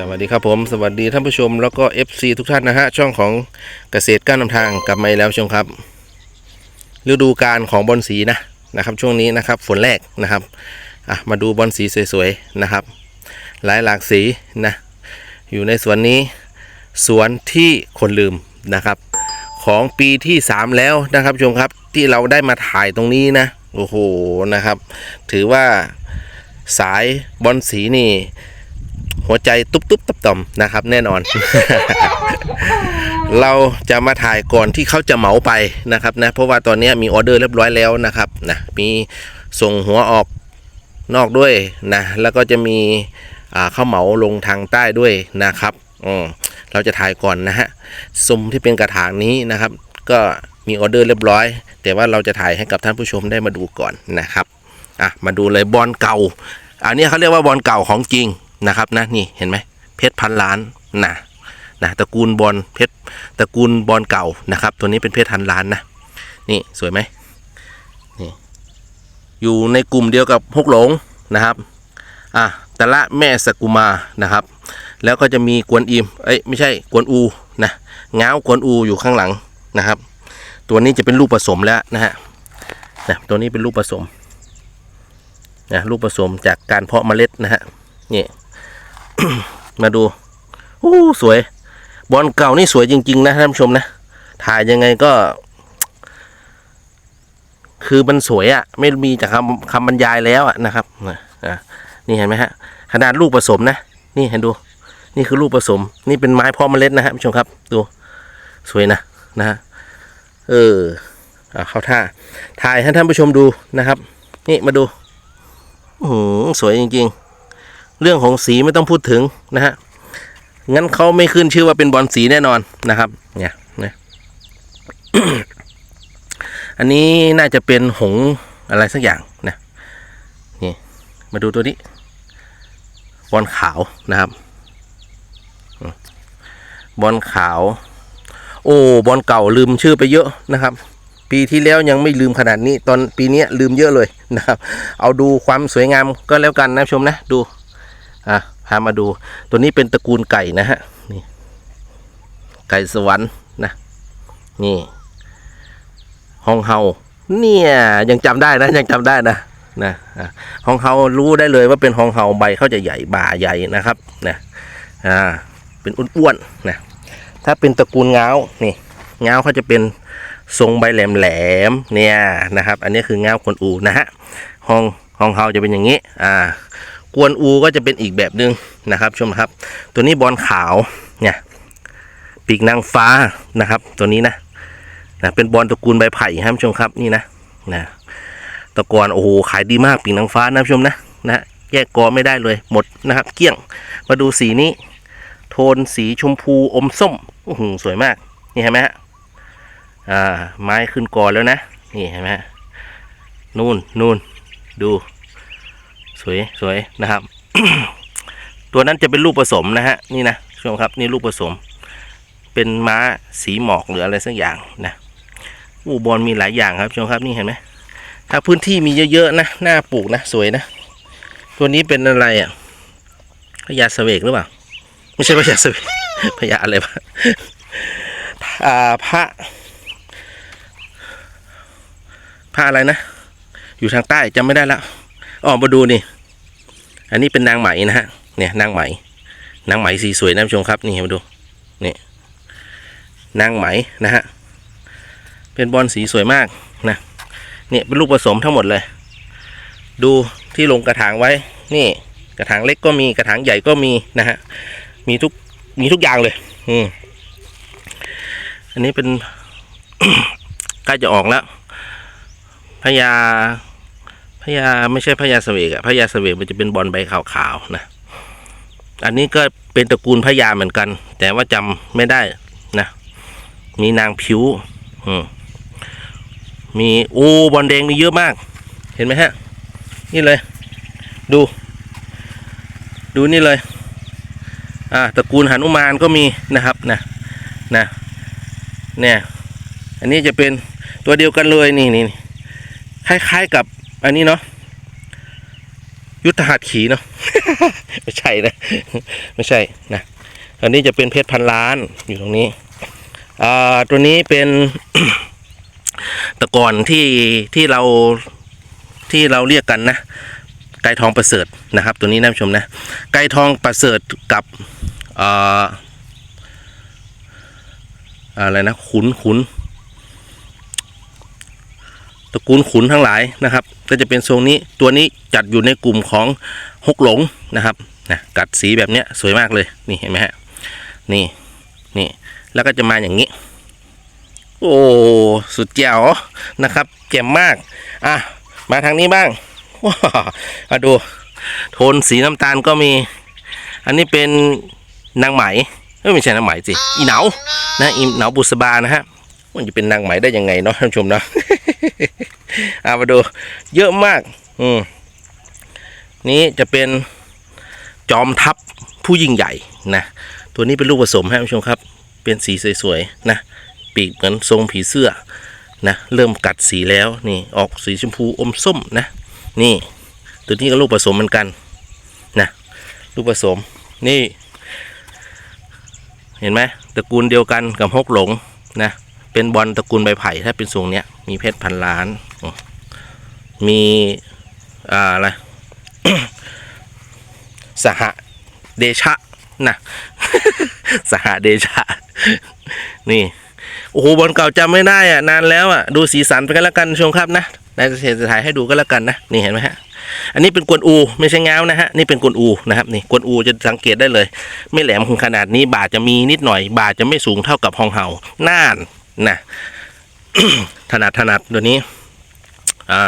สวัสดีครับผม สวัสดีท่านผู้ชมแล้วก็ FC ทุกท่านนะฮะ ช่องของเกษตรก้านนำทางกลับมาอีกแล้วชมครับ ฤดูการของบอลสีนะนะครับ ช่วงนี้นะครับฝนแรกนะครับอะมาดูบอลสีสวยๆนะครับ หลายหลากสีนะอยู่ในสวนนี้ สวนที่คนลืมนะครับ ของปีที่ 3 แล้วนะครับชมครับที่เราได้มาถ่ายตรงนี้นะโอ้โหนะครับ ถือว่าสายบอลสีนี่ หัวใจตุ๊บตุ๊บตับต่อมนะครับ แน่นอน เราจะมาถ่ายก่อนที่เขาจะเหมาไปนะครับนะเพราะว่าตอนนี้มีออเดอร์เรียบร้อยแล้วนะครับนะมีส่งหัวออกนอกด้วยนะแล้วก็จะมีอ่าข้าวเหมาลงทางใต้ด้วยนะครับอืมเราจะถ่ายก่อนนะฮะซุ้มที่เป็นกระถางนี้นะครับ ก็มีออเดอร์เรียบร้อย แต่ว่าเราจะถ่ายให้กับท่านผู้ชมได้มาดูก่อนนะครับอะมาดูเลยบอลเก่า อันนี้เขาเรียกว่าบอลเก่าของจริง นะครับนะนี่เห็นไหมเพชรพันล้านนะนะตระกูลบอลเพชรตระกูลบอลเก่านะครับ ตัวนี้เป็นเพชรพันล้านนะนี่สวยไหมนี่อยู่ในกลุ่มเดียวกับฮกหลงนะครับอะต่ละแม่สกุมานะครับ แล้วก็จะมีกวนอิมเอ้ยไม่ใช่กวนอูนะง้าวกวนอูอยู่ข้างหลังนะครับ ตัวนี้จะเป็นลูกผสมแล้วนะฮะนะตัวนี้เป็นลูกผสมนะลูกผสมจากการเพาะเมล็ดนะฮะนี่ มาดูโอ้สวย บอลเก่านี่สวยจริง ๆ นะท่านผู้ชมนะ ถ่ายยังไงก็ คือมันสวยอะ่ะ ไม่มีจากคำคำบรรยายแล้วอะ่ะนะครับนี่เห็นไหมฮะ ขนาดลูกผสมนะ นี่เห็นดู นี่คือลูกผสม นี่เป็นไม้เพาะเมล็ดนะฮะผู้ชมครับ ดู สวยนะนะฮะเอออะเข้าท่า ถ่ายให้ท่านผู้ชมดูนะครับ นี่มาดู อื้สวยจริง ๆ เรื่องของสีไม่ต้องพูดถึงนะฮะงั้นเขาไม่ขึ้นชื่อว่าเป็นบอลสีแน่นอนนะครับ เนี่ยนะอันนี้น่าจะเป็นหงอะไรสักอย่างนะนี่มาดูตัวนี้ บอลขาวนะครับ บอลขาว โอ้บอลเก่าลืมชื่อไปเยอะนะครับ ปีที่แล้วยังไม่ลืมขนาดนี้ ตอนปีนี้ลืมเยอะเลยนะครับ เอาดูความสวยงามก็แล้วกันนะชมนะดู อะพามาดูตัวนี้เป็นตระกูลไก่นะฮะนี่ไก่สวรรค์นะนี่ฮองเฮาเนี่ยยังจำได้นะยังจำได้นะนะอะฮองเฮารู้ได้เลยว่าเป็นฮองเฮาใบเขาจะใหญ่บ่าใหญ่นะครับนะอ่าเป็นอ้วนๆนะถ้าเป็นตระกูลเงานี่เงาเขาจะเป็นทรงใบแหลมๆเนี่ยนะครับ อันนี้คือเงาคนอูนะฮะห้องห้องเฮาจะเป็นอย่างนี้อ่า กวนอูก็จะเป็นอีกแบบหนึ่งนะครับชมครับ ตัวนี้บอลขาวเนี่ยปีกนางฟ้านะครับ ตัวนี้นะนะเป็นบอลตระกูลใบไผ่ครับชมครับนี่นะนะตะกอนโอ้โหขายดีมากปีกนางฟ้านะชมนะนะแยกกอไม่ได้เลยหมดนะครับ เกลี้ยงมาดูสีนี้ โทนสีชมพูอมส้มอื้อหือสวยมากนี่เห็นไหมฮะอ่าไม้ขึ้นกอแล้วนะนี่เห็นไหมนู่นนู่นดู สวยสวยนะครับ ตัวนั้นจะเป็นลูกผสมนะฮะนี่นะชมครับนี่ลูกผสม เป็นม้าสีหมอกหรืออะไรสักอย่างนะอู้บอลมีหลายอย่างครับชมครับนี่เห็นไหมถ้าพื้นที่มีเยอะๆนะหน้าปลูกนะสวยนะ ตัวนี้เป็นอะไรอะพญาเสวกหรือเปล่าไม่ใช่พญาเสวกพญาอะไรวะอ่าพระผ้าอะไรนะ อยู่ทางใต้จำไม่ได้แล้ว อ๋อมาดูนี่ อันนี้เป็นนางไหมนะฮะ เนี่ยนางไหม นางไหมสีสวยนะผู้ชมครับ นี่มาดู นี่ นางไหมนะฮะ เป็นบอลสีสวยมากนะ เนี่ยเป็นลูกผสมทั้งหมดเลย ดูที่ลงกระถางไว้ นี่ กระถางเล็กก็มี กระถางใหญ่ก็มีนะฮะ มีทุก มีทุกอย่างเลย อืม อันนี้เป็นใกล้จะออกแล้วพญา พญาไม่ใช่พญาเสวกอะพญาเสวกมันจะเป็นบอลใบขาวๆนะ อันนี้ก็เป็นตระกูลพญาเหมือนกัน แต่ว่าจำไม่ได้นะ มีนางผิวอืมมีโอ้บอลแดงมีเยอะมาก เห็นไหมฮะ นี่เลย ดู ดูนี่เลย อ่าตระกูลหนุมานก็มีนะครับนะนะเนี่ย อันนี้จะเป็นตัวเดียวกันเลยนี่นี่คล้ายๆกับ อันนี้เนาะยุทธหัตถีเนาะไม่ใช่นะ ไม่ใช่นะอันนี้จะเป็นเพชรพันล้านอยู่ตรงนี้อ่าตัวนี้เป็นตะกอนที่ที่เราที่เราเรียกกันนะ ไก่ทองประเสริฐนะครับ ตัวนี้นะผู้ชมนะ ไก่ทองประเสริฐกับอ่าอะไรนะขุนขุน ระกูลขุนทั้งหลายนะครับ ก็จะเป็นทรงนี้ตัวนี้จัดอยู่ในกลุ่มของฮกหลงนะครับนะกัดสีแบบเนี้ยสวยมากเลยนี่เห็นไหมฮะนี่นี่แล้วก็จะมาอย่างนี้ โอ้สุดแจ๋วนะครับแจ่มมากอะมาทางนี้บ้างว้าวมาดู โทนสีน้ำตาลก็มี อันนี้เป็นนางไหมไม่ใช่นางไหมสิอีเหนานะอีเหนาบุษบานะฮะ มันจะเป็นนางไหมได้ยังไงเนาะท่านผู้ชมเนาะเอามาดูเยอะมาก อืมนี้จะเป็นจอมทัพผู้ยิ่งใหญ่นะตัวนี้เป็นลูกผสมฮะท่านผู้ชมครับ เป็นสีสวยๆนะปีกเหมือนทรงผีเสื้อนะเริ่มกัดสีแล้วนี่ออกสีชมพูอมส้มนะ นี่ ตัวนี้ก็ลูกผสมเหมือนกันนะลูกผสมนี่ เห็นไหมตระกูลเดียวกันกับฮกหลงนะ เป็นบอลตระกูลใบไผ่ถ้าเป็นทรงเนี้ยมีเพชรพันล้านมมีอ่าอะไรสหเดชะนะสหเดชะ นี่ โอ้โหบอลเก่าจำไม่ได้อะ นานแล้วอะ ดูสีสันไปกันแล้วกันชมครับนะนายจะถ่ายให้ดูก็แล้วกันนะ นี่เห็นไหมฮะ อันนี้เป็นกวนอู ไม่ใช่ง้าวนะฮะ นี่เป็นกวนอูนะครับนี่กวนอูจะสังเกตได้เลย ไม่แหลมขนาดนี้ บาดจะมีนิดหน่อย บาดจะไม่สูงเท่ากับฮองเฮาน่าน นะถนัดถนัดตัวนี้ อ่า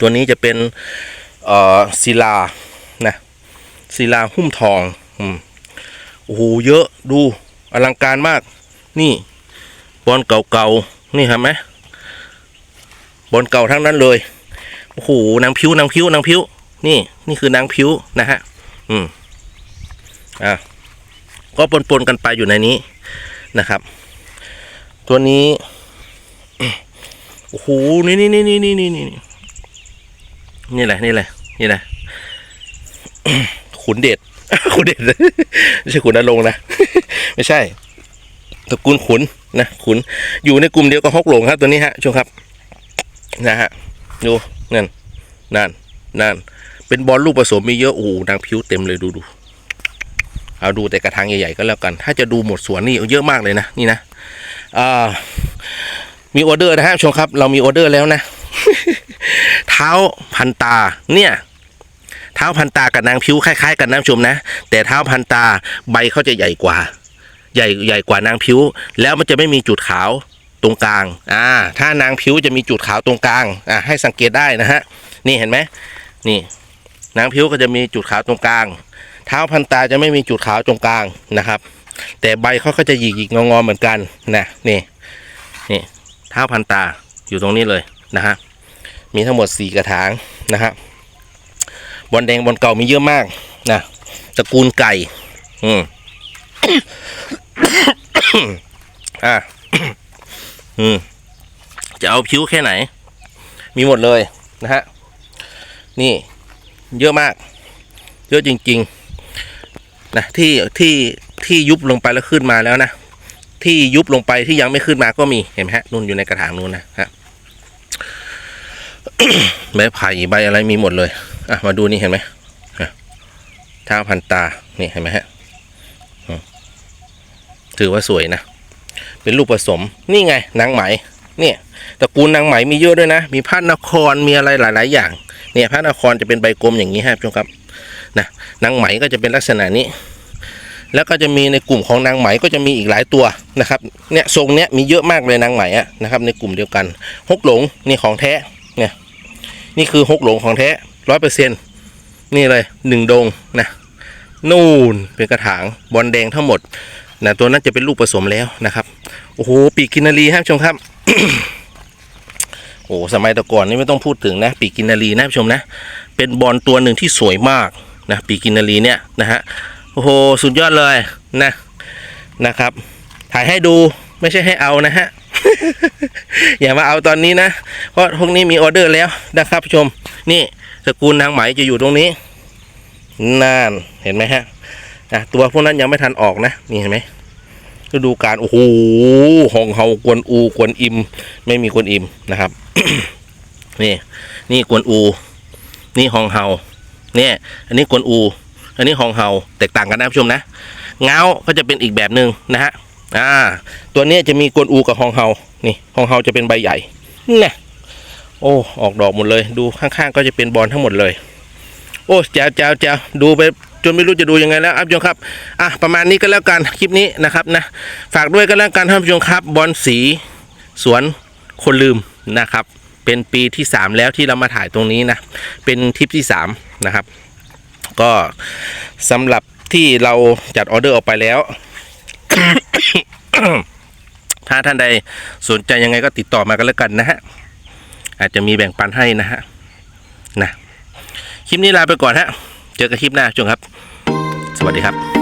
ตัวนี้จะเป็นเอ่อศิลานะศิลาหุ้มทองอืมโอ้โหเยอะดูอลังการมาก นี่บอลเก่าๆนี่เห็นไหมบอลเก่าทั้งนั้นเลยโอ้โหนางพิ้วนางพิ้วนางพิ้วนี่นี่คือนางพิ้วนะฮะ อืมอะก็ปนๆกันไปอยู่ในนี้ นะครับ ตัวนี้โอ้โหนี่นี่นี่นี่นี่นี่นี่นี่แหละนี่แหละนี่แหละขุนเดชขุนเดชไม่ใช่ขุนนรงนะไม่ใช่ตระกูลขุนนะขุนอยู่ในกลุ่มเดียวกับฮกหลงครับ ตัวนี้ฮะชมครับนะฮะดูนั่นนั่นนั่นเป็นบอลลูกผสมมีเยอะโอ้โหนางผิวเต็มเลยดูดู เอาดูแต่กระถางใหญ่ๆก็แล้วกัน ถ้าจะดูหมดสวนนี่เยอะมากเลยนะนี่นะมีออเดอร์นะฮะชมครับ เรามีออเดอร์แล้วนะ เท้าพันตาเนี่ยเท้าพันตากับนางผิวคล้ายๆกันนะชมนะ แต่เท้าพันตาใบเขาจะใหญ่กว่า ใหญ่ใหญ่กว่านางผิวแล้วมันจะไม่มีจุดขาวตรงกลางอ่าถ้านางผิวจะมีจุดขาวตรงกลางอ่าให้สังเกตได้นะฮะนี่เห็นไหมนี่นางผิวก็จะมีจุดขาวตรงกลาง เท้าพันตาจะไม่มีจุดขาวตรงกลางนะครับ แต่ใบเขาก็จะหยิกหยิกงองอๆเหมือนกันนะนี่นี่เท้าพันตาอยู่ตรงนี้เลยนะฮะมีทั้งหมดสี่กระถางนะฮะบอลแดงบอลเก่ามีเยอะมากนะตระกูลไก่อืมอะอืมจะเอาผิวแค่ไหน มีหมดเลยนะฮะนี่เยอะมาก เยอะจริง ๆ นะที่ที่ที่ยุบลงไปแล้วขึ้นมาแล้วนะที่ยุบลงไปที่ยังไม่ขึ้นมาก็มีเห็นไหมฮะนู่นอยู่ในกระถางนู่นนะฮะใบไผ่ใบอะไรมีหมดเลยอะมาดูนี่เห็นไหมอะท้าพันตานี่เห็นไหมฮะถือว่าสวยนะ เป็นลูกผสมนี่ไงนางไหมเนี่ยตระกูลนางไหมมีเยอะด้วยนะ มีพระนครมีอะไรหลาย ๆ อย่าง เนี่ยพระนครจะเป็นใบกลมอย่างนี้ฮะผู้ชมครับ นะนางไหมก็จะเป็นลักษณะนี้ แล้วก็จะมีในกลุ่มของนางไหมก็จะมีอีกหลายตัวนะครับเนี่ยทรงเนี้ยมีเยอะมากเลยนางไหมอะนะครับ ในกลุ่มเดียวกันฮกหลงนี่ของแท้เนี่ยนี่คือฮกหลงของแท้ร้อยเปอร์เซ็นนี่เลยหนึ่งดงนะนู่นเป็นกระถางบอลแดงทั้งหมดนะตัวนั้นจะเป็นลูกผสมแล้วนะครับโอ้โหปีกกินนารีครับชมครับโอ้สมัยตะก่อนนี่ไม่ต้องพูดถึงนะ ปีกกินนารีนะผู้ชมนะ เป็นบอลตัวหนึ่งที่สวยมาก นะปีกินนารีเนี่ยนะฮะโอ้โหสุดยอดเลยนะนะครับ ถ่ายให้ดูไม่ใช่ให้เอานะฮะอย่ามาเอาตอนนี้นะ เพราะพวกนี้มีออเดอร์แล้วนะครับผู้ชม นี่สกุลนางไหมจะอยู่ตรงนี้นั่นเห็นไหมฮะอะตัวพวกนั้นยังไม่ทันออกนะ นี่เห็นไหมฤดูการโอ้โหหองเฮากวนอูกวนอิม ไม่มีกวนอิมนะครับ นี่ นี่กวนอู นี่หองเฮา เนี่ย อันนี้กวนอู อันนี้หองเฮาแตกต่างกันนะผู้ชมนะเงาก็จะเป็นอีกแบบหนึ่งนะฮะอ่า ตัวนี้จะมีกวนอูกับฮองเฮานี่ฮองเฮาจะเป็นใบใหญ่เนี่ยโอ้ออกดอกหมดเลย ดูข้างๆก็จะเป็นบอลทั้งหมดเลย โอ้แจ๋วแจ๋วแจ๋วดูไปจนไม่รู้จะดูยังไงแล้วครับผู้ชมครับอะประมาณนี้ก็แล้วกันคลิปนี้นะครับนะฝากด้วยก็แล้วกันท่านผู้ชมครับบอลสีสวนคนลืมนะครับ เป็นปีที่ 3 แล้วที่เรามาถ่ายตรงนี้นะ เป็นทริปที่ 3 นะครับ ก็สำหรับที่เราจัดออเดอร์ออกไปแล้ว ถ้าท่านใดสนใจยังไงก็ติดต่อมากันแล้วกันนะฮะ อาจจะมีแบ่งปันให้นะฮะนะคลิปนี้ลาไปก่อนฮะ เจอกันคลิปหน้าจงครับ สวัสดีครับ